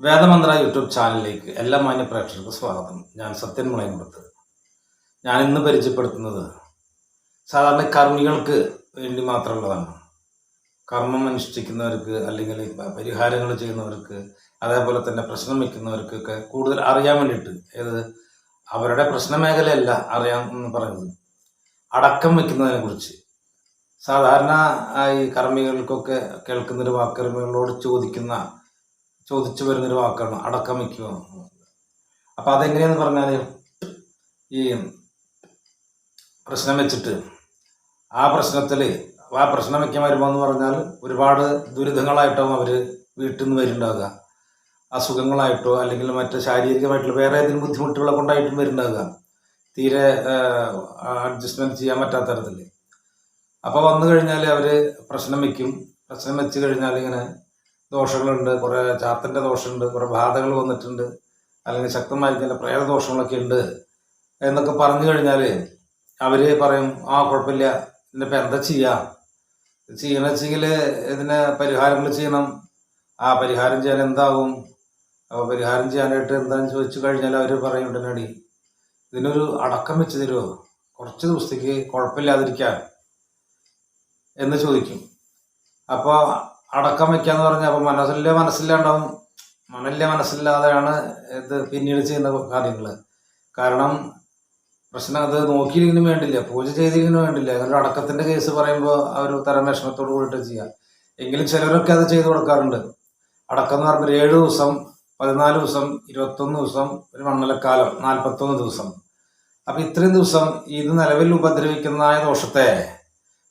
വേദമന്ത്ര YouTube ചാനലിലേക്ക് എല്ലാ മാന്യ പ്രേക്ഷകർക്കും സ്വാഗതം. ഞാൻ സത്യൻ മുളയൻകുടത്ത് ഞാൻ ഇന്ന് പരിചയപ്പെടുത്തുന്നത് സാധാരണ കർമ്മികൾക്ക് വേണ്ടി മാത്രമുള്ളതാണ്. കർമ്മം അനുഷ്ഠിക്കുന്നവർക്ക് അല്ലെങ്കിൽ പരിഹാരങ്ങൾ ചെയ്യുന്നവർക്ക് അതേപോലെ തന്നെ പ്രശ്നം വയ്ക്കുന്നവർക്കൊക്കെ കൂടുതൽ അറിയാൻ വേണ്ടിയിട്ട് ഏത് അവരുടെ പ്രശ്നമേഖലയല്ല അറിയാം എന്ന് പറയുന്നത്. അടക്കം വയ്ക്കുന്നതിനെ കുറിച്ച്. സാധാരണ ഈ കർമ്മികൾക്കൊക്കെ കേൾക്കുന്നൊരു വാക്കർമ്മികളോട് ചോദിക്കുന്ന ചോദിച്ചു വരുന്നൊരു വാക്കാണ് അടക്കം വയ്ക്കുക അപ്പൊ അതെങ്ങനെയാന്ന് പറഞ്ഞാൽ ഈ പ്രശ്നം വെച്ചിട്ട് ആ പ്രശ്നത്തിൽ ആ പ്രശ്നം വെക്കാൻ വരുമ്പോൾ എന്ന് പറഞ്ഞാൽ ഒരുപാട് ദുരിതങ്ങളായിട്ടാവും അവർ വീട്ടിൽ നിന്ന് വരുന്നുണ്ടാകുക അസുഖങ്ങളായിട്ടോ അല്ലെങ്കിൽ മറ്റ് ശാരീരികമായിട്ടുള്ള വേറെ ഏതെങ്കിലും ബുദ്ധിമുട്ടുകളെ കൊണ്ടായിട്ടും വരുന്നുണ്ടാകുക തീരെ അഡ്ജസ്റ്റ്മെന്റ് ചെയ്യാൻ പറ്റാത്ത തരത്തിൽ. അപ്പൊ വന്നു കഴിഞ്ഞാൽ അവർ പ്രശ്നം വെക്കും. പ്രശ്നം വെച്ച് കഴിഞ്ഞാൽ ഇങ്ങനെ ദോഷങ്ങളുണ്ട് കുറേ ചാത്തന്റെ ദോഷമുണ്ട് കുറേ ബാധകൾ വന്നിട്ടുണ്ട് അല്ലെങ്കിൽ ശക്തമായി ചില പ്രേതദോഷങ്ങളൊക്കെ ഉണ്ട് എന്നൊക്കെ പറഞ്ഞു കഴിഞ്ഞാൽ അവർ പറയും ആ കുഴപ്പമില്ല ഇതിനിപ്പോൾ എന്താ ചെയ്യാ? ചെയ്യണം വെച്ചെങ്കിൽ ഇതിന് പരിഹാരങ്ങൾ ചെയ്യണം. ആ പരിഹാരം ചെയ്യാൻ എന്താവും? അപ്പോൾ പരിഹാരം ചെയ്യാനായിട്ട് എന്താണെന്ന് ചോദിച്ചു കഴിഞ്ഞാൽ അവർ പറയും ഉടനടി ഇതിനൊരു അടക്കം വെച്ച് തരുമോ കുറച്ച് ദിവസത്തേക്ക് കുഴപ്പമില്ലാതിരിക്കാൻ. എന്ന് ചോദിക്കും. അപ്പോൾ അടക്കം വെക്കാന്ന് പറഞ്ഞാൽ അപ്പം മനസ്സില്ല മനസ്സില്ലാണ്ടാവും മനലിലെ മനസ്സില്ലാതെയാണ് ഇത് പിന്നീട് ചെയ്യുന്ന കാര്യങ്ങൾ കാരണം പ്രശ്നം അത് നോക്കിയില്ലെങ്കിലും വേണ്ടില്ല പൂജ ചെയ്തില്ലെങ്കിലും വേണ്ടില്ല. അങ്ങനെ അടക്കത്തിന്റെ കേസ് പറയുമ്പോൾ ആ ഒരു തരം വിഷമത്തോട് കൂടിയിട്ട് ചെയ്യാം. എങ്കിലും ചിലരൊക്കെ അത് ചെയ്തു കൊടുക്കാറുണ്ട്. അടക്കം എന്ന് പറഞ്ഞാൽ ഏഴ് ദിവസം പതിനാല് ദിവസം ഇരുപത്തൊന്ന് ദിവസം ഒരു മണ്ണലക്കാലം നാൽപ്പത്തൊന്ന് ദിവസം. അപ്പൊ ഇത്രയും ദിവസം ഇത് നിലവിൽ ഉപദ്രവിക്കുന്നതായ ദോഷത്തെ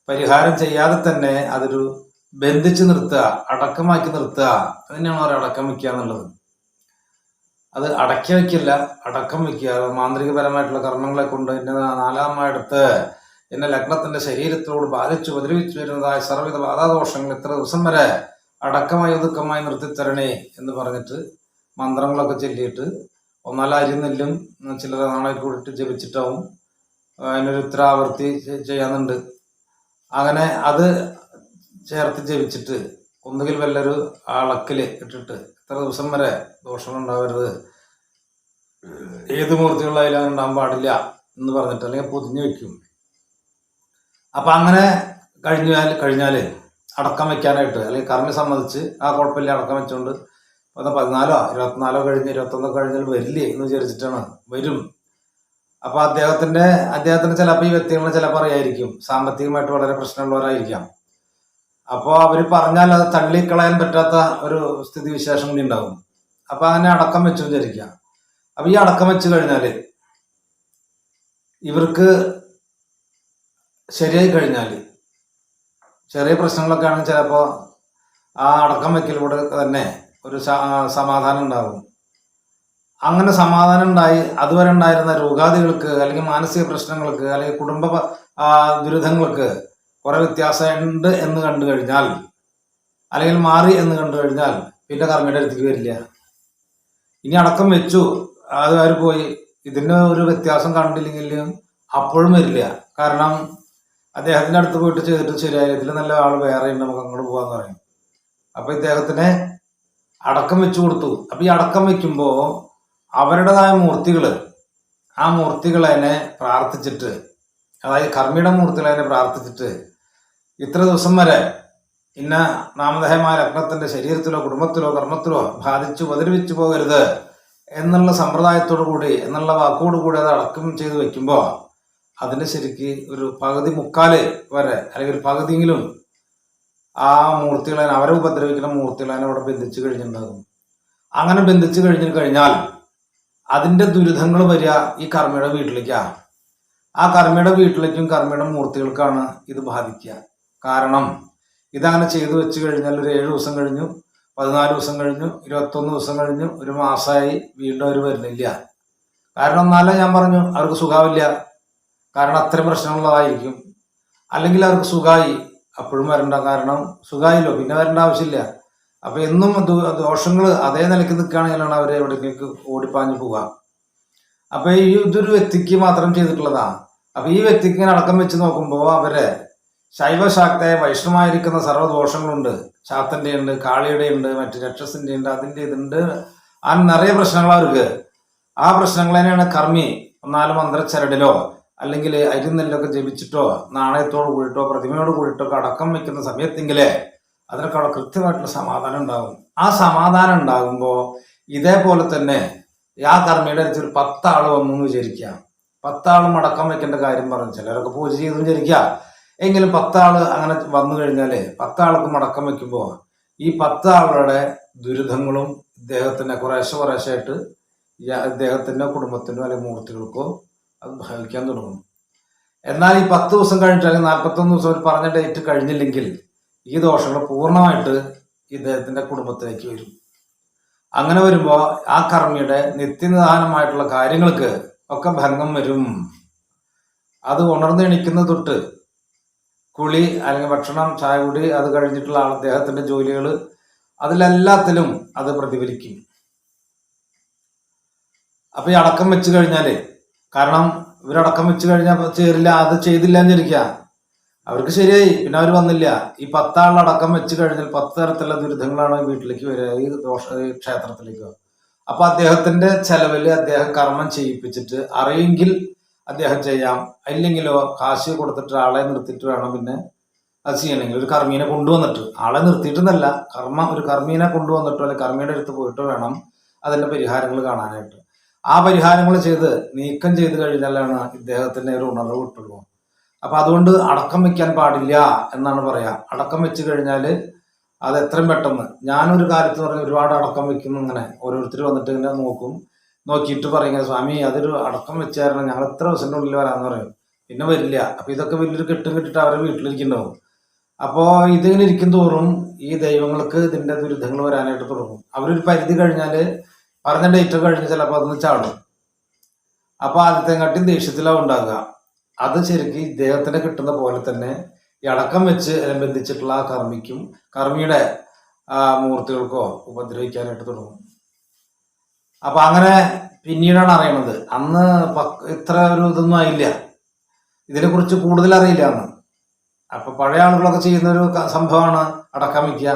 പരിഹാരം ചെയ്യാതെ തന്നെ അതൊരു ബന്ധിച്ച് നിർത്തുക അടക്കമാക്കി നിർത്തുക അതിനാണ് അവർ അടക്കം വെക്കുക എന്നുള്ളത്. അത് അടക്കി വെക്കില്ല അടക്കം വെക്കുക അത് മാന്ത്രികപരമായിട്ടുള്ള കർമ്മങ്ങളെ കൊണ്ട് എന്നെ നാലാമായിടത്ത് എന്നെ ലഗ്നത്തിന്റെ ശരീരത്തോട് ബാധിച്ചു ഉപദ്രവിച്ചു വരുന്നതായ സർവവിധ ബാധാദോഷങ്ങൾ ഇത്ര ദിവസം വരെ അടക്കമായി ഒതുക്കമായി നിർത്തിത്തരണേ എന്ന് പറഞ്ഞിട്ട് മന്ത്രങ്ങളൊക്കെ ചൊല്ലിയിട്ട് ഒന്നാല അരിനെല്ലും ചിലർ നാളെ കൂടിയിട്ട് ജപിച്ചിട്ടാവും. അതിനൊരു ഇത്ര ആവർത്തി ചെയ്യാനുണ്ട്. അങ്ങനെ അത് ചേർത്ത് ജപിച്ചിട്ട് ഒന്നുകിൽ വല്ലൊരു അളക്കിൽ ഇട്ടിട്ട് ഇത്ര ദിവസം വരെ ദോഷങ്ങളുണ്ടാവരുത്. ഏത് മൂർത്തികളായാലും ഉണ്ടാകാൻ പാടില്ല എന്ന് പറഞ്ഞിട്ട് അല്ലെങ്കിൽ പൊതിഞ്ഞു വെക്കും. അപ്പൊ അങ്ങനെ കഴിഞ്ഞാൽ കഴിഞ്ഞാൽ അടക്കം വെക്കാനായിട്ട് അല്ലെങ്കിൽ കർമ്മി സംബന്ധിച്ച് ആ കുഴപ്പമില്ല അടക്കം വെച്ചുകൊണ്ട് ഇപ്പൊ പതിനാലോ ഇരുപത്തിനാലോ കഴിഞ്ഞ് ഇരുപത്തൊന്നോ കഴിഞ്ഞാൽ വരില്ലേ എന്ന് വിചാരിച്ചിട്ടാണ് വരും. അപ്പൊ അദ്ദേഹത്തിന്റെ അദ്ദേഹത്തിന് ചിലപ്പോൾ ഈ വ്യക്തികളെ ചിലപ്പോൾ അറിയായിരിക്കും. സാമ്പത്തികമായിട്ട് വളരെ പ്രശ്നമുള്ളവരായിരിക്കാം. അപ്പോൾ അവർ പറഞ്ഞാൽ അത് തള്ളിക്കളയാൻ പറ്റാത്ത ഒരു സ്ഥിതി വിശേഷം കൂടി ഉണ്ടാകും അപ്പൊ അങ്ങനെ അടക്കം വെച്ചു വിചാരിക്കാം അപ്പൊ ഈ അടക്കം വെച്ച് കഴിഞ്ഞാൽ ഇവർക്ക് ശരിയായി കഴിഞ്ഞാൽ ചെറിയ പ്രശ്നങ്ങളൊക്കെ ആണെങ്കിൽ ചിലപ്പോ ആ അടക്കം വെക്കലൂടെ തന്നെ ഒരു സമാധാനം ഉണ്ടാകും അങ്ങനെ സമാധാനം ഉണ്ടായി അതുവരെ ഉണ്ടായിരുന്ന രോഗാദികൾക്ക് അല്ലെങ്കിൽ മാനസിക പ്രശ്നങ്ങൾക്ക് അല്ലെങ്കിൽ കുടുംബ ദുരിതങ്ങൾക്ക് കുറെ വ്യത്യാസമുണ്ട് എന്ന് കണ്ടു കഴിഞ്ഞാൽ അല്ലെങ്കിൽ മാറി എന്ന് കണ്ടു കഴിഞ്ഞാൽ പിന്നെ കർമ്മയുടെ അടുത്തേക്ക് വരില്ല. ഇനി അടക്കം വെച്ചു. അത് അവർ പോയി? ഇതിന് ഒരു വ്യത്യാസം കണ്ടില്ലെങ്കിലും അപ്പോഴും വരില്ല. കാരണം അദ്ദേഹത്തിന്റെ അടുത്ത് പോയിട്ട് ചെയ്തിട്ട് ശരിയായി ഇതിൽ നല്ല ആൾ വേറെ ഉണ്ട് നമുക്ക് അങ്ങോട്ട് പോകാന്ന് പറയും. അപ്പൊ ഇദ്ദേഹത്തിനെ അടക്കം വെച്ചു കൊടുത്തു. അപ്പൊ ഈ അടക്കം വെക്കുമ്പോ അവരുടേതായ മൂർത്തികൾ ആ മൂർത്തികളെ പ്രാർത്ഥിച്ചിട്ട് അതായത് കർമ്മിയുടെ മൂർത്തികളെ പ്രാർത്ഥിച്ചിട്ട് ഇത്ര ദിവസം വരെ ഇന്ന നാമധേയമായ ലഗ്നത്തിന്റെ ശരീരത്തിലോ കുടുംബത്തിലോ കർമ്മത്തിലോ ബാധിച്ചു ഉപദ്രവിച്ചു പോകരുത് എന്നുള്ള സമ്പ്രദായത്തോടു കൂടി എന്നുള്ള വാക്കോടു കൂടി അത് അടക്കം ചെയ്ത് വെക്കുമ്പോൾ അതിന് ശരിക്ക് ഒരു പകുതി മുക്കാൽ വരെ അല്ലെങ്കിൽ ഒരു പകുതിയെങ്കിലും ആ മൂർത്തികളെ അവരെ ഉപദ്രവിക്കുന്ന മൂർത്തികളെ അവിടെ ബന്ധിച്ചു കഴിഞ്ഞിട്ടുണ്ടാകും. അങ്ങനെ ബന്ധിച്ചു കഴിഞ്ഞു കഴിഞ്ഞാൽ അതിന്റെ ദുരിതങ്ങൾ വരിക ഈ കർമ്മയുടെ വീട്ടിലേക്കാണ് ആ കർമ്മയുടെ വീട്ടിലേക്കും കർമ്മയുടെ മൂർത്തികൾക്കാണ് ഇത് ബാധിക്കുക. കാരണം ഇതങ്ങനെ ചെയ്തു വെച്ച് കഴിഞ്ഞാൽ ഒരു ഏഴ് ദിവസം കഴിഞ്ഞു പതിനാല് ദിവസം കഴിഞ്ഞു ഇരുപത്തൊന്ന് ദിവസം കഴിഞ്ഞു ഒരു മാസമായി വീണ്ടും അവർ വരുന്നില്ല. കാരണം എന്നാലേ ഞാൻ പറഞ്ഞു അവർക്ക് സുഖാവില്ല. കാരണം അത്രയും പ്രശ്നമുള്ളതായിരിക്കും. അല്ലെങ്കിൽ അവർക്ക് സുഖമായി അപ്പോഴും വരണ്ട. കാരണം സുഖമായില്ലോ പിന്നെ വരേണ്ട ആവശ്യമില്ല. അപ്പൊ എന്നും ദോഷങ്ങൾ അതേ നിലയ്ക്ക് നിൽക്കുകയാണെങ്കിലാണ് അവർ എവിടേക്ക് ഓടിപ്പാഞ്ഞു പോവുക. അപ്പൊ ഈ ഇതൊരു വ്യക്തിക്ക് മാത്രം ചെയ്തിട്ടുള്ളതാണ് അപ്പൊ ഈ വ്യക്തിക്ക് അടക്കം വെച്ച് നോക്കുമ്പോൾ അവരെ ശൈവശാക്തയെ വൈഷ്ണവായിരിക്കുന്ന സർവദോഷങ്ങളുണ്ട്. ശാക്തന്റെ ഉണ്ട് കാളിയുടെ ഉണ്ട് മറ്റ് രക്ഷസിന്റെ ഉണ്ട് അതിന്റെ ഇതുണ്ട്. ആ നിറയെ പ്രശ്നങ്ങൾ അവർക്ക്. ആ പ്രശ്നങ്ങൾ തന്നെയാണ് കർമ്മി. ഒന്നാലും മന്ത്രച്ചരടിലോ അല്ലെങ്കിൽ അരിനെല്ലൊക്കെ ജപിച്ചിട്ടോ നാണയത്തോട് കൂടിയിട്ടോ പ്രതിമയോട് കൂടിയിട്ടോ ഒക്കെ അടക്കം വെക്കുന്ന സമയത്തെങ്കിലേ അതിനൊക്കെ അവിടെ കൃത്യമായിട്ടുള്ള സമാധാനം ഉണ്ടാകും ആ സമാധാനം ഉണ്ടാകുമ്പോൾ ഇതേപോലെ തന്നെ ആ കർമ്മിയുടെ അടുത്ത് ഒരു പത്താൾ വന്നു എന്ന് വിചാരിക്കുക. പത്താളും അടക്കം വെക്കേണ്ട കാര്യം പറഞ്ഞു ചിലരൊക്കെ പൂജ ചെയ്തു വിചാരിക്കുക. എങ്കിലും പത്താൾ അങ്ങനെ വന്നു കഴിഞ്ഞാൽ പത്താൾക്ക് മടക്കം വെക്കുമ്പോൾ ഈ പത്താളുടെ ദുരിതങ്ങളും ഇദ്ദേഹത്തിന്റെ കുറേശ്ശെ കുറേശ്ശായിട്ട് ഇദ്ദേഹത്തിന്റെ കുടുംബത്തിനോ അല്ലെങ്കിൽ മൂർത്തികൾക്കോ അത് ഭവിക്കാൻ തുടങ്ങും എന്നാൽ ഈ പത്ത് ദിവസം കഴിഞ്ഞിട്ട് അല്ലെങ്കിൽ നാൽപ്പത്തൊന്ന് ദിവസം പറഞ്ഞ ഡേറ്റ് കഴിഞ്ഞില്ലെങ്കിൽ ഈ ദോഷങ്ങൾ പൂർണമായിട്ട് ഇദ്ദേഹത്തിന്റെ കുടുംബത്തിലേക്ക് വരും. അങ്ങനെ വരുമ്പോൾ ആ കർമ്മിയുടെ നിത്യനിദാനമായിട്ടുള്ള കാര്യങ്ങൾക്ക് ഒക്കെ ഭംഗം വരും. അത് ഉണർന്നെണിക്കുന്ന തൊട്ട് കുളി അല്ലെങ്കിൽ ഭക്ഷണം ചായ കുടി അത് കഴിഞ്ഞിട്ടുള്ള ആൾ ജോലികൾ അതിലെല്ലാത്തിലും അത് പ്രതിഫലിക്കും. അപ്പൊ ഈ അടക്കം വെച്ച് കഴിഞ്ഞാലേ കാരണം ഇവരടക്കം വെച്ച് കഴിഞ്ഞാൽ ചേരില്ല അത് ചെയ്തില്ല എന്നിരിക്കുക അവർക്ക് ശരിയായി പിന്നെ അവർ വന്നില്ല. ഈ പത്താളടക്കം വെച്ച് കഴിഞ്ഞാൽ പത്ത് തരത്തിലുള്ള ദുരിതങ്ങളാണ് വീട്ടിലേക്ക് വരിക ഈ ദോഷ ക്ഷേത്രത്തിലേക്ക് അപ്പൊ അദ്ദേഹത്തിന്റെ ചെലവിൽ അദ്ദേഹം കർമ്മം ചെയ്യിപ്പിച്ചിട്ട് അറിയെങ്കിൽ അദ്ദേഹം ചെയ്യാം. ഇല്ലെങ്കിലോ കാശ് കൊടുത്തിട്ട് ആളെ നിർത്തിയിട്ട് വേണം പിന്നെ അത് ചെയ്യണമെങ്കിൽ ഒരു കർമ്മീനെ കൊണ്ടുവന്നിട്ട്. ആളെ നിർത്തിയിട്ടെന്നല്ല. കർമ്മ ഒരു കർമ്മീനെ കൊണ്ടുവന്നിട്ടോ അല്ലെങ്കിൽ കർമ്മിയുടെ അടുത്ത് പോയിട്ട് വേണം അതിന്റെ പരിഹാരങ്ങൾ കാണാനായിട്ട്. ആ പരിഹാരങ്ങൾ ചെയ്ത് നീക്കം ചെയ്ത് കഴിഞ്ഞാലാണ് ഇദ്ദേഹത്തിന്റെ ഒരു ഉണർവ് കിട്ടുള്ളൂ. അപ്പം അതുകൊണ്ട് അടക്കം വെക്കാൻ പാടില്ല എന്നാണ് പറയാ. അടക്കം വെച്ച് കഴിഞ്ഞാൽ അത് എത്രയും പെട്ടെന്ന്. ഞാനൊരു കാലത്ത് പറഞ്ഞാൽ ഒരുപാട് അടക്കം വെക്കുന്നു ഇങ്ങനെ ഓരോരുത്തർ വന്നിട്ട് ഇങ്ങനെ നോക്കും. നോക്കിയിട്ട് പറയുക സ്വാമി അതൊരു അടക്കം വെച്ചായിരുന്നു. ഞങ്ങൾ എത്ര ദിവസത്തിന്റെ ഉള്ളിൽ വരാന്ന് പറയും. പിന്നെ വരില്ല. അപ്പൊ ഇതൊക്കെ വലിയൊരു കെട്ടും കെട്ടിട്ട് അവരെ വീട്ടിലിരിക്കുന്നുണ്ടാവും. അപ്പോൾ ഇതിങ്ങനെ ഇരിക്കും തോറും ഈ ദൈവങ്ങൾക്ക് ഇതിന്റെ ദുരിതങ്ങൾ വരാനായിട്ട് തുടങ്ങും. അവരൊരു പരിധി കഴിഞ്ഞാൽ പറഞ്ഞ ഡേറ്റ് കഴിഞ്ഞ് ചിലപ്പോൾ അതൊന്ന് ചാടും. അപ്പോൾ കാട്ടി ദേഷ്യത്തിലാവും ഉണ്ടാകുക അത് ശരിക്കും ഇദ്ദേഹത്തിന് കിട്ടുന്ന പോലെ തന്നെ ഈ അടക്കം വെച്ച് ബന്ധിച്ചിട്ടുള്ള ആ കർമ്മിക്കും കർമ്മിയുടെ മൂർത്തികൾക്കോ ഉപദ്രവിക്കാനായിട്ട് തുടങ്ങും. അപ്പൊ അങ്ങനെ പിന്നീടാണ് അറിയണത്. അന്ന് ഇത്ര ഒരു ഇതൊന്നും ആയില്ല. ഇതിനെക്കുറിച്ച് കൂടുതൽ അറിയില്ല അന്ന്. അപ്പൊ പഴയ ആളുകളൊക്കെ ചെയ്യുന്ന ഒരു സംഭവമാണ് അടക്കം വയ്ക്കുക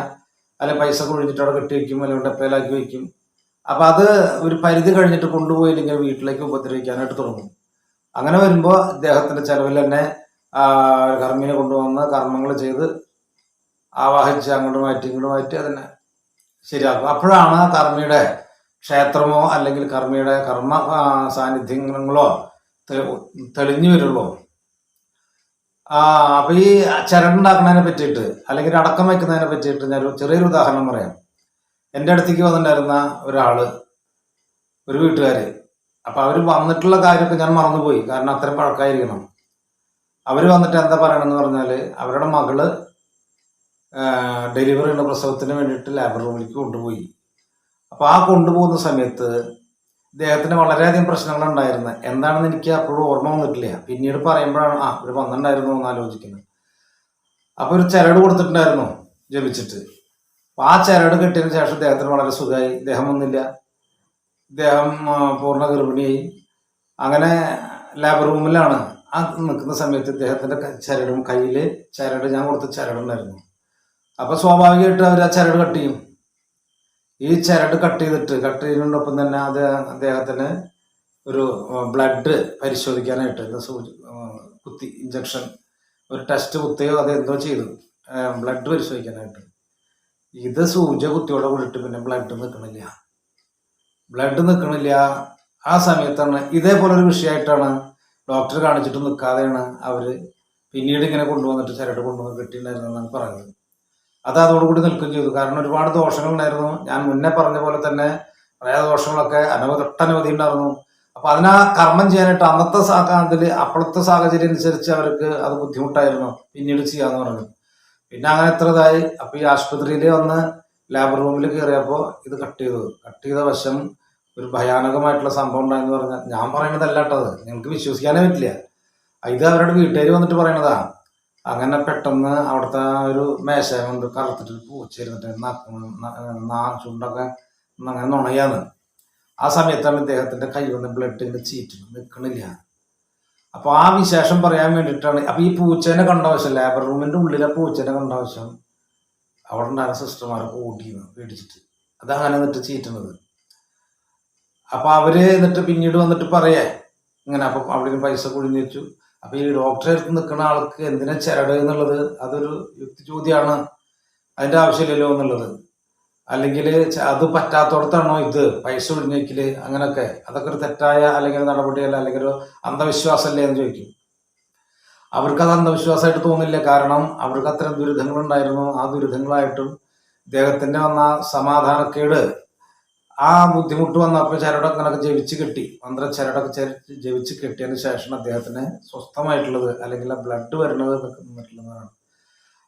അല്ലെ പൈസ കൊഴിഞ്ഞിട്ട് അവിടെ കെട്ടി വെക്കും അല്ലെങ്കിൽ ഡപ്പയിലാക്കി വെക്കും. അപ്പൊ അത് ഒരു പരിധി കഴിഞ്ഞിട്ട് കൊണ്ടുപോയില്ലെങ്കിൽ വീട്ടിലേക്ക് ഉപദ്രവിക്കാനായിട്ട് തുടങ്ങും. അങ്ങനെ വരുമ്പോൾ ഇദ്ദേഹത്തിന്റെ ചെലവിൽ തന്നെ കർമ്മിനെ കൊണ്ടുവന്ന് കർമ്മങ്ങൾ ചെയ്ത് ആവാഹിച്ച് അങ്ങോട്ട് മാറ്റി ഇങ്ങോട്ട് മാറ്റി അതിനെ ശരിയാക്കും. അപ്പോഴാണ് കർമ്മിയുടെ ക്ഷേത്രമോ അല്ലെങ്കിൽ കർമ്മിയുടെ കർമ്മ സാന്നിധ്യങ്ങളോ തെളിഞ്ഞു വരുള്ളൂ. അപ്പൊ ഈ ചരടുണ്ടാക്കുന്നതിനെ പറ്റിയിട്ട് അല്ലെങ്കിൽ അടക്കം വയ്ക്കുന്നതിനെ പറ്റിയിട്ട് ഞാൻ ചെറിയൊരു ഉദാഹരണം പറയാം. എന്റെ അടുത്തേക്ക് വന്നിട്ടുണ്ടായിരുന്ന ഒരാൾ ഒരു വീട്ടുകാര്. അപ്പൊ അവർ വന്നിട്ടുള്ള കാര്യമൊക്കെ ഞാൻ മറന്നുപോയി. കാരണം അത്രയും പഴക്കായിരിക്കണം. അവർ വന്നിട്ട് എന്താ പറയണമെന്ന് പറഞ്ഞാൽ അവരുടെ മകൾ ഡെലിവറി ഉള്ള പ്രസവത്തിന് വേണ്ടിയിട്ട് ലേബർ റൂമിലേക്ക് കൊണ്ടുപോയി. അപ്പൊ ആ കൊണ്ടുപോകുന്ന സമയത്ത് ഇദ്ദേഹത്തിന് വളരെയധികം പ്രശ്നങ്ങൾ ഉണ്ടായിരുന്നു എന്താണെന്ന് എനിക്ക് അപ്പോഴും ഓർമ്മ വന്നിട്ടില്ല. പിന്നീട് പറയുമ്പോഴാണ് ആ ഒരു വന്നിട്ടുണ്ടായിരുന്നു എന്ന് ആലോചിക്കുന്നത്. അപ്പോൾ ഒരു ചരട് കൊടുത്തിട്ടുണ്ടായിരുന്നു ജപിച്ചിട്ട്. അപ്പൊ ആ ചരട് കിട്ടിയതിന് ശേഷം ഇദ്ദേഹത്തിന് വളരെ സുഖമായി. ഇദ്ദേഹം വന്നില്ല. ഇദ്ദേഹം പൂർണ ഗർഭിണിയായി. അങ്ങനെ ലാബ് റൂമിലാണ് ആ നിൽക്കുന്ന സമയത്ത് ഇദ്ദേഹത്തിന്റെ ചരടും കയ്യിൽ ചരട് ഞാൻ കൊടുത്ത ചരടുണ്ടായിരുന്നു അപ്പോൾ സ്വാഭാവികമായിട്ട് അവർ ആ ചരട് കട്ട് ചെയ്യും. ഈ ചരട് കട്ട് ചെയ്തിട്ട് കട്ട് ചെയ്യുന്നതിനോടൊപ്പം തന്നെ അത് അദ്ദേഹത്തിന് ഒരു ബ്ലഡ് പരിശോധിക്കാനായിട്ട് എന്താ കുത്തി ഇഞ്ചക്ഷൻ ഒരു ടെസ്റ്റ് കുത്തുകയോ അത് എന്തോ ചെയ്തു. ബ്ലഡ് പരിശോധിക്കാനായിട്ട്. ഇത് സൂച കുത്തിയോടെ കൂടിയിട്ട് പിന്നെ ബ്ലഡ് നിൽക്കണില്ല ബ്ലഡ് നിൽക്കണില്ല ആ സമയത്താണ് ഇതേപോലെ ഒരു വിഷയമായിട്ടാണ് ഡോക്ടർ കാണിച്ചിട്ട് നിൽക്കാതെയാണ് അവർ പിന്നീട് ഇങ്ങനെ കൊണ്ടുവന്നിട്ട് ചരട് കൊണ്ടുവന്ന് കെട്ടിയിട്ടുണ്ടായിരുന്നെന്നാണ് പറയുന്നത്. അത് അതോടുകൂടി നിൽക്കുകയും ചെയ്തു. കാരണം ഒരുപാട് ദോഷങ്ങൾ ഉണ്ടായിരുന്നു ഞാൻ മുന്നേ പറഞ്ഞ പോലെ തന്നെ പഴയ ദോഷങ്ങളൊക്കെ അനവധി ഒട്ടനവധി ഉണ്ടായിരുന്നു. അപ്പൊ അതിനാ കർമ്മം ചെയ്യാനായിട്ട് അന്നത്തെ സാഹചര്യത്തിൽ അപ്പോഴത്തെ സാഹചര്യം അനുസരിച്ച് അവർക്ക് അത് ബുദ്ധിമുട്ടായിരുന്നു. പിന്നീട് ചെയ്യാന്ന് പറഞ്ഞു. പിന്നെ അങ്ങനെ എത്ര ഇതായി. അപ്പൊ ഈ ആശുപത്രിയിൽ വന്ന് ലാബ് റൂമിൽ കയറിയപ്പോൾ ഇത് കട്ട് ചെയ്തു. കട്ട് ചെയ്ത വശം ഒരു ഭയാനകമായിട്ടുള്ള സംഭവം ഉണ്ടായെന്ന് പറഞ്ഞാൽ ഞാൻ പറയണതല്ലാട്ടത് നിങ്ങൾക്ക് വിശ്വസിക്കാനേ പറ്റില്ല. ഇത് അവരുടെ വീട്ടുകാർ വന്നിട്ട് പറയണതാ. അങ്ങനെ പെട്ടെന്ന് അവിടുത്തെ ഒരു മേശ കൊണ്ട് കറുത്തിട്ട് പൂച്ചിരുന്നിട്ട് നാ ചുണ്ടൊക്കെ അങ്ങനെ നുണയാന്ന് ആ സമയത്താണ് ഇദ്ദേഹത്തിന്റെ കൈ വന്ന് ബ്ലഡ് ഇങ്ങനെ ചീറ്റുന്നു നിൽക്കണില്ല. അപ്പോൾ ആ വിശേഷം പറയാൻ വേണ്ടിയിട്ടാണ്. അപ്പോൾ ഈ പൂച്ചേനെ കണ്ട ആവശ്യം ലേബർ റൂമിന്റെ ഉള്ളിലെ പൂച്ചേനെ കണ്ട ആവശ്യം അവിടെ ഉണ്ടായിരുന്ന സിസ്റ്റർമാരൊക്കെ ഓടിയിരുന്നു പേടിച്ചിട്ട്. അതങ്ങനെ എന്നിട്ട് ചീറ്റുന്നത് അപ്പോൾ അവർ എന്നിട്ട് പിന്നീട് വന്നിട്ട് പറയേ ഇങ്ങനെ അപ്പം അവിടെ പൈസ കുഴിഞ്ഞു വെച്ചു. അപ്പോൾ ഈ ഡോക്ടറെ അടുത്ത് നിൽക്കുന്ന ആൾക്ക് എന്തിനാ ചരട് എന്നുള്ളത് അതൊരു യുക്തി ചോദ്യമാണ് അതിന്റെ ആവശ്യമില്ലല്ലോ എന്നുള്ളത്. അല്ലെങ്കിൽ അത് പറ്റാത്തോടത്താണോ ഇത്? പൈസ ഒഴിഞ്ഞേക്കിൽ അങ്ങനെയൊക്കെ അതൊക്കെ ഒരു തെറ്റായ അല്ലെങ്കിൽ നടപടിയല്ല അല്ലെങ്കിൽ ഒരു അന്ധവിശ്വാസമല്ലേ എന്ന് ചോദിക്കും. അവർക്ക് അത് അന്ധവിശ്വാസമായിട്ട് തോന്നില്ല. കാരണം അവർക്ക് അത്തരം ദുരിതങ്ങളുണ്ടായിരുന്നു. ആ ദുരിതങ്ങളായിട്ടും ഇദ്ദേഹത്തിന്റെ വന്ന സമാധാനക്കേട് ആ ബുദ്ധിമുട്ട് വന്നപ്പോൾ ചരടൊക്കെ അങ്ങനെയൊക്കെ ജവിച്ച് കെട്ടി. മന്ത്ര ചരടൊക്കെ ജവിച്ച് കെട്ടിയതിന് ശേഷം അദ്ദേഹത്തിന് സ്വസ്ഥമായിട്ടുള്ളത് അല്ലെങ്കിൽ ആ ബ്ലഡ് വരുന്നത് നിന്നിട്ടുള്ളതാണ്.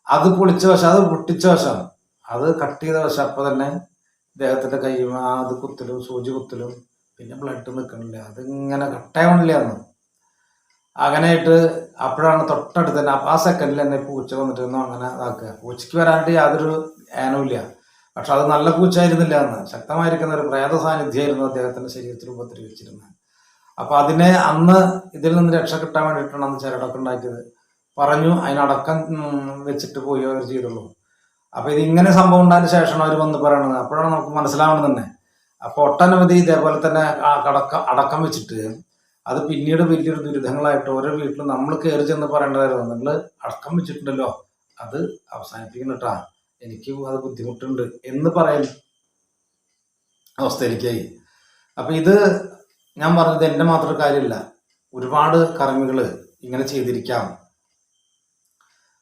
അത് പൊളിച്ച വശം അത് പൊട്ടിച്ച വശം അത് കട്ട് ചെയ്ത വശം അപ്പൊ തന്നെ അദ്ദേഹത്തിന്റെ കൈയും അത് കുത്തലും സൂചി കുത്തലും പിന്നെ ബ്ലഡ് നിൽക്കണില്ല. അതിങ്ങനെ കട്ടാവണില്ല എന്ന് അങ്ങനെയായിട്ട് അപ്പോഴാണ് തൊട്ടടുത്ത് തന്നെ അപ്പൊ ആ സെക്കൻഡിൽ തന്നെ പൂച്ച വന്നിട്ടൊന്നും അങ്ങനെ ഇതാക്കുക. പൂച്ചയ്ക്ക് വരാണ്ട് യാതൊരു ഏനവുമില്ല പക്ഷെ അത് നല്ല പൂച്ചായിരുന്നില്ല എന്ന്. ശക്തമായിരിക്കുന്ന ഒരു പ്രേത സാന്നിധ്യമായിരുന്നു അദ്ദേഹത്തിന്റെ ശരീരത്തിൽ ഉപദ്രവിച്ചിരുന്നത്. അപ്പൊ അതിനെ അന്ന് ഇതിൽ നിന്ന് രക്ഷ കിട്ടാൻ വേണ്ടിയിട്ടാണ് അന്ന് ചരടൊക്കെ ഉണ്ടാക്കിയത്. പറഞ്ഞു അതിനടക്കം വെച്ചിട്ട് പോയി അവർ ചെയ്തുള്ളൂ. അപ്പൊ ഇത് ഇങ്ങനെ സംഭവം ഉണ്ടായതിനു ശേഷമാണ് അവർ വന്ന് പറയണത്. അപ്പോഴാണ് നമുക്ക് മനസ്സിലാവണം തന്നെ. അപ്പൊ ഒട്ടനവധി ഇതേപോലെ തന്നെ അടക്കം അടക്കം വെച്ചിട്ട് അത് പിന്നീട് വലിയൊരു ദുരിതങ്ങളായിട്ട് ഓരോ വീട്ടിലും നമ്മൾ കയറി ചെന്ന് പറയേണ്ടതായിരുന്നു. നിങ്ങൾ അടക്കം വെച്ചിട്ടുണ്ടല്ലോ. അത് അവസാനിപ്പിക്കണം എനിക്ക് അത് ബുദ്ധിമുട്ടുണ്ട് എന്ന് പറയൽ അവസ്ഥയിലേക്കായി. അപ്പൊ ഇത് ഞാൻ പറഞ്ഞത് എന്റെ മാത്രം കാര്യമില്ല. ഒരുപാട് കർമ്മികൾ ഇങ്ങനെ ചെയ്തിരിക്കാം.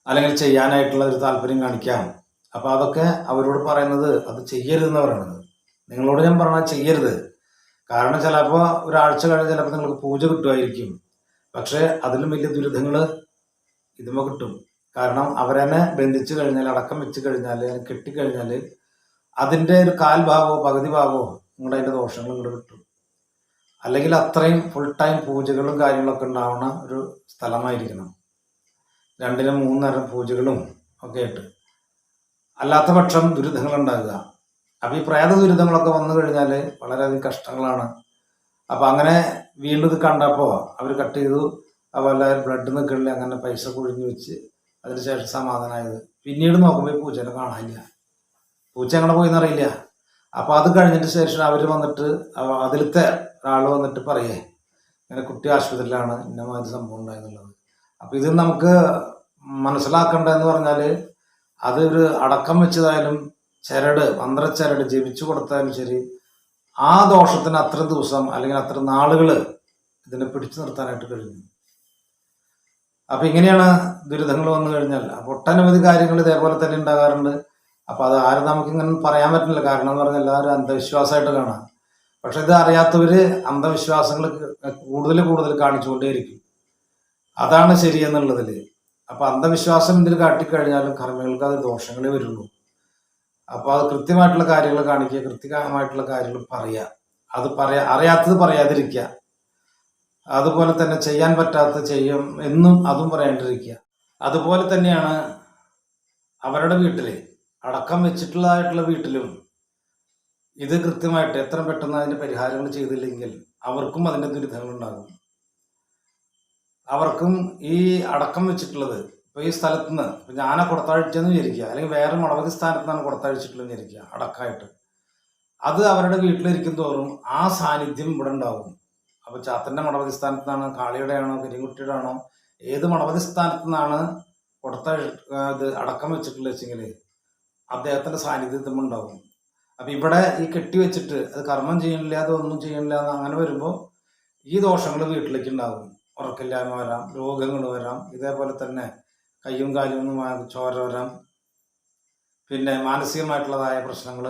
അല്ലെങ്കിൽ ചെയ്യാനായിട്ടുള്ള ഒരു താല്പര്യം കാണിക്കാം. അപ്പൊ അതൊക്കെ അവരോട് പറയുന്നത് അത് ചെയ്യരുതെന്ന് പറയുന്നത് നിങ്ങളോട് ഞാൻ പറഞ്ഞാൽ ചെയ്യരുത്. കാരണം ചിലപ്പോൾ ഒരാഴ്ച കഴിഞ്ഞ് ചിലപ്പോൾ നിങ്ങൾക്ക് പൂജ കിട്ടുമായിരിക്കും. പക്ഷെ അതിലും വലിയ ദുരിതങ്ങൾ ഇതുമ്പോ കിട്ടും. കാരണം അവരെന്നെ ബന്ധിച്ചു കഴിഞ്ഞാൽ അടക്കം വെച്ച് കഴിഞ്ഞാൽ കെട്ടിക്കഴിഞ്ഞാൽ അതിന്റെ ഒരു കാൽ പകുതി ഭാഗമോ നിങ്ങളുടെ അതിന്റെ ദോഷങ്ങൾ ഇങ്ങോട്ട് കിട്ടും. അല്ലെങ്കിൽ അത്രയും ഫുൾ ടൈം പൂജകളും കാര്യങ്ങളൊക്കെ ഉണ്ടാവുന്ന ഒരു സ്ഥലമായിരിക്കണം. രണ്ടിനും മൂന്നരം പൂജകളും ഒക്കെ ആയിട്ട്. അല്ലാത്ത പക്ഷം ദുരിതങ്ങൾ ഉണ്ടാകുക. അപ്പം ഈ പ്രേത ദുരിതങ്ങളൊക്കെ വന്നു കഴിഞ്ഞാൽ വളരെയധികം കഷ്ടങ്ങളാണ്. അപ്പോൾ അങ്ങനെ വീണ്ടും ഇത് കണ്ടപ്പോൾ അവർ കട്ട് ചെയ്തു. അതുപോലെ ബ്ലഡ് നിൽക്കണില്ല അങ്ങനെ പൈസ കുഴിഞ്ഞു വെച്ച് അതിനുശേഷം സമാധാനമായത് പിന്നീട് നോക്കുമ്പോൾ പൂച്ചേനെ കാണാനില്ല. പൂച്ച എങ്ങനെ പോയി എന്നറിയില്ല അപ്പൊ അത് കഴിഞ്ഞിട്ട് ശേഷം അവർ വന്നിട്ട് അതിലത്തെ ഒരാൾ വന്നിട്ട് പറയേ ഇങ്ങനെ കുട്ടി ആശുപത്രിയിലാണ് ഇന്ന മാതിരി സംഭവം ഉണ്ടായെന്നുള്ളത് അപ്പൊ ഇത് നമുക്ക് മനസ്സിലാക്കേണ്ടതെന്ന് പറഞ്ഞാൽ അത് ഒരു അടക്കം വെച്ചതായാലും ചരട് മന്ത്രച്ചരട് ജപിച്ചു കൊടുത്താലും ശരി ആ ദോഷത്തിന് അത്ര ദിവസം അല്ലെങ്കിൽ അത്ര നാളുകൾ ഇതിനെ പിടിച്ചു നിർത്താനായിട്ട് കഴിയും അപ്പൊ ഇങ്ങനെയാണ് ദുരിതങ്ങൾ വന്നു കഴിഞ്ഞാൽ. അപ്പൊ ഒട്ടനവധി കാര്യങ്ങൾ ഇതേപോലെ തന്നെ ഉണ്ടാകാറുണ്ട്. അപ്പൊ അത് ആരും നമുക്ക് ഇങ്ങനെ പറയാൻ പറ്റില്ല. കാരണം എന്ന് പറഞ്ഞാൽ എല്ലാവരും അന്ധവിശ്വാസമായിട്ട് കാണാം. പക്ഷെ ഇത് അറിയാത്തവര് അന്ധവിശ്വാസങ്ങൾ കൂടുതൽ കൂടുതൽ കാണിച്ചുകൊണ്ടേയിരിക്കും. അതാണ് ശരിയെന്നുള്ളതിൽ അപ്പൊ അന്ധവിശ്വാസം ഇതിൽ കാട്ടിക്കഴിഞ്ഞാലും കർമ്മികൾക്ക് അത് ദോഷങ്ങളേ വരുള്ളൂ. അപ്പൊ അത് കൃത്യമായിട്ടുള്ള കാര്യങ്ങൾ കാണിക്കുക കൃത്യമായിട്ടുള്ള കാര്യങ്ങൾ പറയുക അത് പറയാ അറിയാത്തത് പറയാതിരിക്കുക. അതുപോലെ തന്നെ ചെയ്യാൻ പറ്റാത്ത ചെയ്യും എന്നും അതും പറയാണ്ടിരിക്കുക. അതുപോലെ തന്നെയാണ് അവരുടെ വീട്ടിൽ അടക്കം വെച്ചിട്ടുള്ളതായിട്ടുള്ള വീട്ടിലും ഇത് കൃത്യമായിട്ട് എത്ര പെട്ടെന്ന് അതിന്റെ പരിഹാരങ്ങൾ ചെയ്തില്ലെങ്കിൽ അവർക്കും അതിന്റെ ദുരിതങ്ങൾ ഉണ്ടാകും അവർക്കും ഈ അടക്കം വെച്ചിട്ടുള്ളത് ഇപ്പൊ ഈ സ്ഥലത്ത് നിന്ന് ഇപ്പൊ ഞാനെ കൊടുത്തഴിച്ചെന്ന് വിചാരിക്കുക. അല്ലെങ്കിൽ വേറെ മടവതി സ്ഥാനത്ത് നിന്നാണ് കൊടുത്തഴിച്ചിട്ടുള്ളത് വിചാരിക്കുക അടക്കമായിട്ട് അത് അവരുടെ വീട്ടിലിരിക്കും തോറും ആ സാന്നിധ്യം ഇവിടെ ഉണ്ടാവും അപ്പൊ ചാത്തന്റെ മടവതി സ്ഥാനത്ത് നിന്നാണ് കാളിയുടെ ആണോ കരിങ്കുട്ടിയുടെ ആണോ ഏത് മടവതി സ്ഥാനത്ത് നിന്നാണ് കൊടുത്ത ഇത് അടക്കം വെച്ചിട്ടുള്ള വെച്ചെങ്കിൽ അദ്ദേഹത്തിന്റെ സാന്നിധ്യത്തിൽ ഉണ്ടാവും. അപ്പൊ ഇവിടെ ഈ കെട്ടി വെച്ചിട്ട് അത് കർമ്മം ചെയ്യണില്ല അതൊന്നും ചെയ്യണില്ല എന്ന് അങ്ങനെ വരുമ്പോൾ ഈ ദോഷങ്ങൾ വീട്ടിലേക്ക് ഉണ്ടാകും ഉറക്കില്ലായ്മ വരാം രോഗങ്ങൾ വരാം ഇതേപോലെ തന്നെ കയ്യും കാലും ഒന്നും ചോര വരാം. പിന്നെ മാനസികമായിട്ടുള്ളതായ പ്രശ്നങ്ങൾ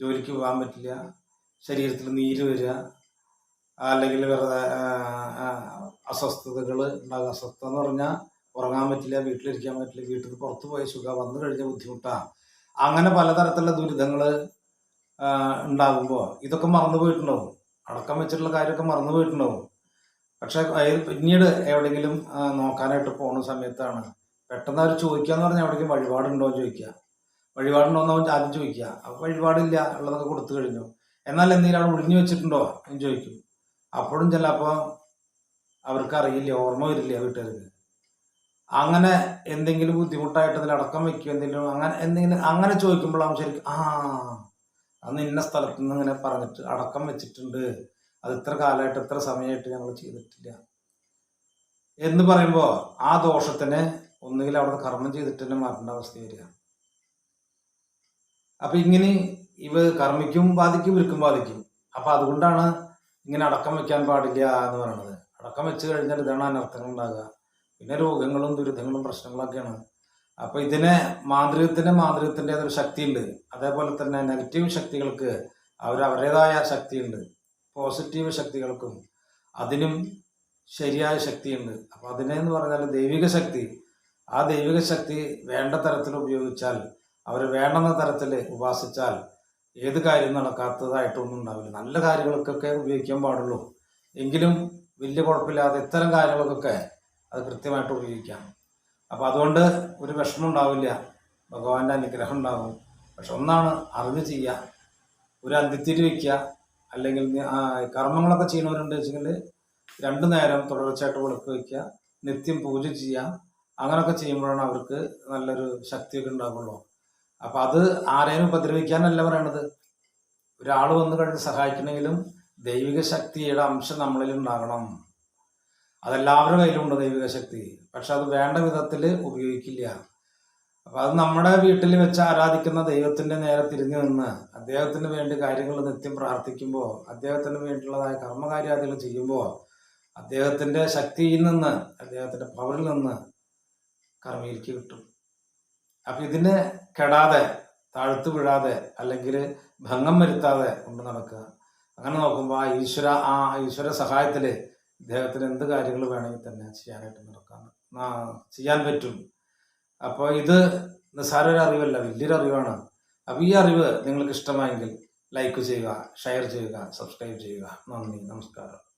ജോലിക്ക് പോകാൻ പറ്റില്ല ശരീരത്തിൽ നീര് വരിക അല്ലെങ്കിൽ വെറുതെ അസ്വസ്ഥതകൾ ഉണ്ടാകും അസ്വസ്ഥത എന്ന് പറഞ്ഞാൽ ഉറങ്ങാൻ പറ്റില്ല വീട്ടിലിരിക്കാൻ പറ്റില്ല വീട്ടിൽ നിന്ന് പുറത്ത് പോയ സുഖ വന്നു കഴിഞ്ഞ ബുദ്ധിമുട്ടാണ് അങ്ങനെ പലതരത്തിലുള്ള ദുരിതങ്ങൾ ഉണ്ടാകുമ്പോൾ ഇതൊക്കെ മറന്നു പോയിട്ടുണ്ടാവും. അടക്കം വെച്ചിട്ടുള്ള കാര്യമൊക്കെ മറന്നു പോയിട്ടുണ്ടാവും. പക്ഷെ പിന്നീട് എവിടെയെങ്കിലും നോക്കാനായിട്ട് പോകുന്ന സമയത്താണ് പെട്ടെന്ന് അവർ ചോദിക്കുക എന്ന് പറഞ്ഞാൽ എവിടെയെങ്കിലും വഴിപാടുണ്ടോ എന്ന് ചോദിക്കുക വഴിപാടുണ്ടോ എന്ന് ആദ്യം ചോദിക്കുക അപ്പോൾ വഴിപാടില്ല ഉള്ളതൊക്കെ കൊടുത്തു കഴിഞ്ഞു. എന്നാൽ എന്തെങ്കിലും അവിടെ ഒഴിഞ്ഞു വെച്ചിട്ടുണ്ടോ എന്ന് ചോദിക്കും. അപ്പോഴും ചിലപ്പോൾ അവർക്കറിയില്ല ഓർമ്മ വരില്ല വീട്ടുകാർക്ക്. അങ്ങനെ എന്തെങ്കിലും ബുദ്ധിമുട്ടായിട്ട് അതിൽ അടക്കം വെക്കുക എന്തെങ്കിലും അങ്ങനെ എന്തെങ്കിലും അങ്ങനെ ചോദിക്കുമ്പോഴാണ് ശരിക്കും ആ അന്ന് ഇന്ന സ്ഥലത്ത് നിന്ന് ഇങ്ങനെ പറഞ്ഞിട്ട് അടക്കം വെച്ചിട്ടുണ്ട്. അത് ഇത്ര കാലമായിട്ട് ഇത്ര സമയമായിട്ട് ഞങ്ങൾ ചെയ്തിട്ടില്ല. എന്ന് പറയുമ്പോൾ ആ ദോഷത്തിന് ഒന്നുകിൽ അവിടെ കർമ്മം ചെയ്തിട്ട് തന്നെ മാറ്റേണ്ട അവസ്ഥ വരിക. അപ്പൊ ഇങ്ങനെ ഇവ കർമ്മിക്കും ബാധിക്കും ഇവർക്കും ബാധിക്കും. അപ്പൊ അതുകൊണ്ടാണ് ഇങ്ങനെ അടക്കം വെക്കാൻ പാടില്ല എന്ന് പറയുന്നത് അടക്കം വെച്ച് കഴിഞ്ഞാൽ ഇതാണ് അനർത്ഥങ്ങൾ ഉണ്ടാകുക. പിന്നെ രോഗങ്ങളും ദുരിതങ്ങളും പ്രശ്നങ്ങളൊക്കെയാണ്. അപ്പോൾ ഇതിനെ മാന്ത്രികത്തിന് മാന്ത്രികത്തിന്റെതൊരു ശക്തിയുണ്ട്. അതേപോലെ തന്നെ നെഗറ്റീവ് ശക്തികൾക്ക് അവർ അവരുടേതായ ശക്തിയുണ്ട്. പോസിറ്റീവ് ശക്തികൾക്കും അതിനും ശരിയായ ശക്തിയുണ്ട്. അപ്പൊ അതിനെന്ന് പറഞ്ഞാൽ ദൈവിക ശക്തി. ആ ദൈവിക ശക്തി വേണ്ട തരത്തിൽ ഉപയോഗിച്ചാൽ അവർ വേണ്ടുന്ന തരത്തിൽ ഉപാസിച്ചാൽ ഏത് കാര്യം നടക്കാത്തതായിട്ടൊന്നും ഉണ്ടാവില്ല. നല്ല കാര്യങ്ങൾക്കൊക്കെ ഉപയോഗിക്കാൻ പാടുള്ളൂ. എങ്കിലും വലിയ കുഴപ്പമില്ലാതെ ഇത്തരം കാര്യങ്ങൾക്കൊക്കെ അത് കൃത്യമായിട്ട് ഉപയോഗിക്കാം. അപ്പോൾ അതുകൊണ്ട് ഒരു വിഷമം ഉണ്ടാവില്ല. ഭഗവാന്റെ അനുഗ്രഹം ഉണ്ടാകും പക്ഷെ ഒന്നാണ് അറിഞ്ഞ് ചെയ്യുക. ഒരു അന്ത്യത്തിരി വയ്ക്കുക അല്ലെങ്കിൽ കർമ്മങ്ങളൊക്കെ ചെയ്യുന്നവരുണ്ട് വെച്ചെങ്കിൽ രണ്ടു നേരം തുടർച്ചയായിട്ട് വിളക്ക് വയ്ക്കുക. നിത്യം പൂജ ചെയ്യുക. അങ്ങനെയൊക്കെ ചെയ്യുമ്പോഴാണ് അവർക്ക് നല്ലൊരു ശക്തിയൊക്കെ ഉണ്ടാകുള്ളൂ അപ്പൊ അത് ആരെയും ഉപദ്രവിക്കാനല്ല പറയണത്. ഒരാൾ വന്നു കഴിഞ്ഞ് സഹായിക്കണമെങ്കിലും ദൈവിക ശക്തിയുടെ അംശം നമ്മളിൽ ഉണ്ടാകണം. അതെല്ലാവരുടെ കയ്യിലുണ്ട് ദൈവിക ശക്തി. പക്ഷെ അത് വേണ്ട വിധത്തിൽ ഉപയോഗിക്കില്ല. അപ്പൊ അത് നമ്മുടെ വീട്ടിൽ വെച്ച് ആരാധിക്കുന്ന ദൈവത്തിന്റെ നേരെ തിരിഞ്ഞു നിന്ന് അദ്ദേഹത്തിന് വേണ്ടി കാര്യങ്ങൾ നിത്യം പ്രാർത്ഥിക്കുമ്പോൾ അദ്ദേഹത്തിന് വേണ്ടിയുള്ളതായ കർമ്മകാര്യാദികൾ ചെയ്യുമ്പോൾ അദ്ദേഹത്തിന്റെ ശക്തിയിൽ നിന്ന് അദ്ദേഹത്തിന്റെ പവറിൽ നിന്ന് കർമ്മയിലേക്ക് കിട്ടും. അപ്പൊ ഇതിനെ കെടാതെ താഴ്ത്തു വീഴാതെ അല്ലെങ്കിൽ ഭംഗം വരുത്താതെ കൊണ്ട് നടക്കുക. അങ്ങനെ നോക്കുമ്പോൾ ആ ഈശ്വര ആ ഈശ്വര സഹായത്തിൽ ഇദ്ദേഹത്തിന് എന്ത് കാര്യങ്ങൾ വേണമെങ്കിൽ തന്നെ ചെയ്യാനായിട്ട് നടക്കാം. ചെയ്യാൻ പറ്റും. അപ്പോൾ ഇത് നിസ്സാര ഒരു അറിവല്ല വലിയൊരു അറിവാണ്. അപ്പോൾ ഈ അറിവ് നിങ്ങൾക്ക് ഇഷ്ടമായെങ്കിൽ ലൈക്ക് ചെയ്യുക ഷെയർ ചെയ്യുക സബ്സ്ക്രൈബ് ചെയ്യുക. നന്ദി നമസ്കാരം.